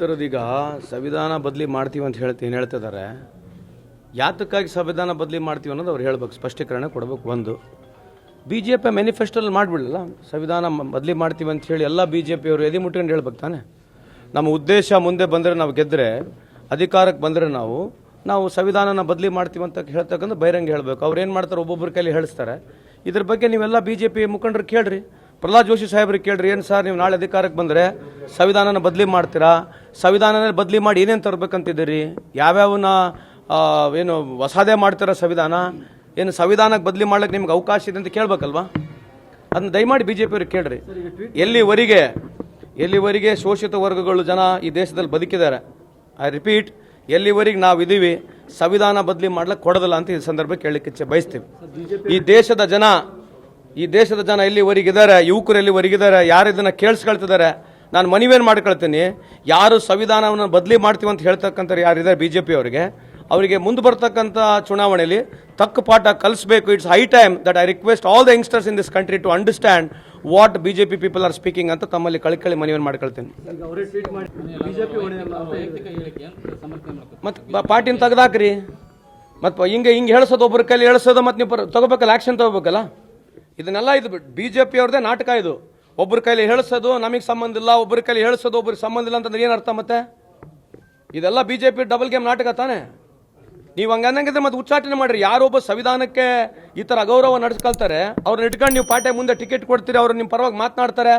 ಈಗ ಸಂವಿಧಾನ ಬದಲಿ ಮಾಡ್ತೀವಿ ಅಂತ ಹೇಳ್ತೀನಿ ಹೇಳ್ತಿದ್ದಾರೆ ಯಾತಕ್ಕಾಗಿ ಸಂವಿಧಾನ ಬದಲಿ ಮಾಡ್ತೀವಿ ಅನ್ನೋದು ಅವ್ರು ಹೇಳ್ಬೇಕು, ಸ್ಪಷ್ಟೀಕರಣ ಕೊಡಬೇಕು ಒಂದು. ಬಿ ಜೆ ಪಿ ಮ್ಯಾನಿಫೆಸ್ಟೋಲ್ಲಿ ಮಾಡಿಬಿಡಲಿಲ್ಲ, ಸಂವಿಧಾನ ಬದಲಿ ಮಾಡ್ತೀವಿ ಅಂತ ಹೇಳಿ ಎಲ್ಲ ಬಿ ಜೆ ಪಿಯವರು ಎದೆ ಮುಟ್ಕೊಂಡು ಹೇಳ್ಬೇಕು ತಾನೆ? ನಮ್ಮ ಉದ್ದೇಶ ಮುಂದೆ ಬಂದರೆ ನಾವು ಗೆದ್ದರೆ ಅಧಿಕಾರಕ್ಕೆ ಬಂದರೆ ನಾವು ನಾವು ಸಂವಿಧಾನನ ಬದಲಿ ಮಾಡ್ತೀವಿ ಅಂತ ಹೇಳ್ತಕ್ಕಂಥ ಬಹಿರಂಗ ಹೇಳಬೇಕು. ಅವ್ರು ಏನು ಮಾಡ್ತಾರೆ, ಒಬ್ಬೊಬ್ಬರ ಕೈಲಿ ಹೇಳಿಸ್ತಾರೆ. ಇದ್ರ ಬಗ್ಗೆ ನೀವೆಲ್ಲ ಬಿ ಜೆ ಪಿ ಮುಖಂಡರು ಕೇಳ್ರಿ. ಪ್ರಹ್ಲಾದ್ ಜೋಶಿ ಸಾಹೇಬ್ರಿಗೆ ಕೇಳ್ರಿ ಏನು ಸರ್ ನೀವು ನಾಳೆ ಅಧಿಕಾರಕ್ಕೆ ಬಂದರೆ ಸಂವಿಧಾನನ ಬದಲಿ ಮಾಡ್ತೀರಾ? ಸಂವಿಧಾನನ ಬದಲಿ ಮಾಡಿ ಏನೇನು ತರಬೇಕಂತಿದ್ದೀರಿ? ಯಾವ್ಯಾವನ್ನ ಆ, ಏನು ಹೊಸದೇ ಮಾಡ್ತೀರಾ ಸಂವಿಧಾನ? ಏನು ಸಂವಿಧಾನಕ್ಕೆ ಬದಲಿ ಮಾಡ್ಲಿಕ್ಕೆ ನಿಮ್ಗೆ ಅವಕಾಶ ಇದೆ ಅಂತ ಕೇಳಬೇಕಲ್ವಾ? ಅದನ್ನ ದಯಮಾಡಿ ಬಿ ಜೆ ಪಿಯವ್ರಿಗೆ ಕೇಳ್ರಿ. ಎಲ್ಲಿವರೆಗೆ ಎಲ್ಲಿವರೆಗೆ ಶೋಷಿತ ವರ್ಗಗಳು ಜನ ಈ ದೇಶದಲ್ಲಿ ಬದುಕಿದ್ದಾರೆ? ಐ ರಿಪೀಟ್ ಎಲ್ಲಿವರೆಗೆ ನಾವು ಇದ್ದೀವಿ ಸಂವಿಧಾನ ಬದಲಿ ಮಾಡ್ಲಿಕ್ಕೆ ಕೊಡೋದಿಲ್ಲ ಅಂತ ಈ ಸಂದರ್ಭ ಕೇಳಲಿಕ್ಕೆ ಬಯಸ್ತೀವಿ. ಈ ದೇಶದ ಜನ ಈ ದೇಶದ ಜನ ಎಲ್ಲಿವರೆಗಿದ್ದಾರೆ ಯುವಕರು ಎಲ್ಲಿವರೆಗಿದ್ದಾರೆ ಯಾರು ಇದನ್ನು ಕೇಳಿಸ್ಕೊಳ್ತಿದ್ದಾರೆ ನಾನು ಮನವಿಯನ್ನು ಮಾಡ್ಕೊಳ್ತೀನಿ ಯಾರು ಸಂವಿಧಾನವನ್ನು ಬದಲಿ ಮಾಡ್ತೀವಿ ಅಂತ ಹೇಳ್ತಕ್ಕಂಥವ್ರು ಯಾರಿದ್ದಾರೆ ಬಿ ಜೆ ಪಿ ಅವರಿಗೆ ಅವರಿಗೆ ಮುಂದೆ ಬರ್ತಕ್ಕಂಥ ಚುನಾವಣೆಯಲ್ಲಿ ತಕ್ಕ ಪಾಠ ಕಲಿಸಬೇಕು it's high time that I request all the youngsters in this country to understand what B J P people are speaking ಅಂತ ತಮ್ಮಲ್ಲಿ ಕಳಿಕಳಿ ಮನವಿಯನ್ನು ಮಾಡ್ಕೊಳ್ತೀನಿ. ಈಗ ಅವರೇ ಟ್ವೀಟ್ ಮಾಡಿ ಬಿಜೆಪಿ ವೈಯಕ್ತಿಕ ಹೇಳಿಕೆ ಅಂತ ಸಮರ್ಥನೆ ಮಾಡ್ತಾರೆ ಮತ್ತು ಪಾರ್ಟಿನ ತೆಗ್ದಾಕ್ರಿ. ಮತ್ತು ಹಿಂಗೆ ಹಿಂಗೆ ಹೇಳ್ಸೋದು ಒಬ್ಬರ ಕೈಲಿ ಹೇಳ್ಸೋದು ಮತ್ತು ನೀವು ತಗೋಬೇಕಲ್ಲ ಆ್ಯಕ್ಷನ್ ತಗೋಬೇಕಲ್ಲ? ಇದನ್ನೆಲ್ಲ ಇದು ಬಿ ಜೆ ಪಿ ಅವ್ರದ್ದೇ ನಾಟಕ ಇದು. ಒಬ್ಬರ ಕೈಲಿ ಹೇಳಿಸೋದು ನಮಗೆ ಸಂಬಂಧ ಇಲ್ಲ ಒಬ್ಬರ ಕೈಲಿ ಹೇಳಿಸೋದು ಒಬ್ಬರಿಗೆ ಸಂಬಂಧ ಇಲ್ಲ ಅಂತಂದ್ರೆ ಏನು ಅರ್ಥ ಮತ್ತೆ? ಇದೆಲ್ಲ B J P double game ನಾಟಕ ತಾನೆ? ನೀವು ಹಂಗನ್ನಂಗಿದ್ರೆ ಮತ್ತೆ ಉಚ್ಚಾಟನೆ ಮಾಡ್ರಿ. ಯಾರೊಬ್ಬ ಸಂವಿಧಾನಕ್ಕೆ ಈ ಥರ ಅಗೌರವ ನಡೆಸ್ಕೊಳ್ತಾರೆ, ಅವ್ರನ್ನ ಇಟ್ಕೊಂಡು ನೀವು ಪಾರ್ಟಿ ಮುಂದೆ ಟಿಕೆಟ್ ಕೊಡ್ತೀರಿ, ಅವ್ರು ನಿಮ್ಮ ಪರವಾಗಿ ಮಾತನಾಡ್ತಾರೆ.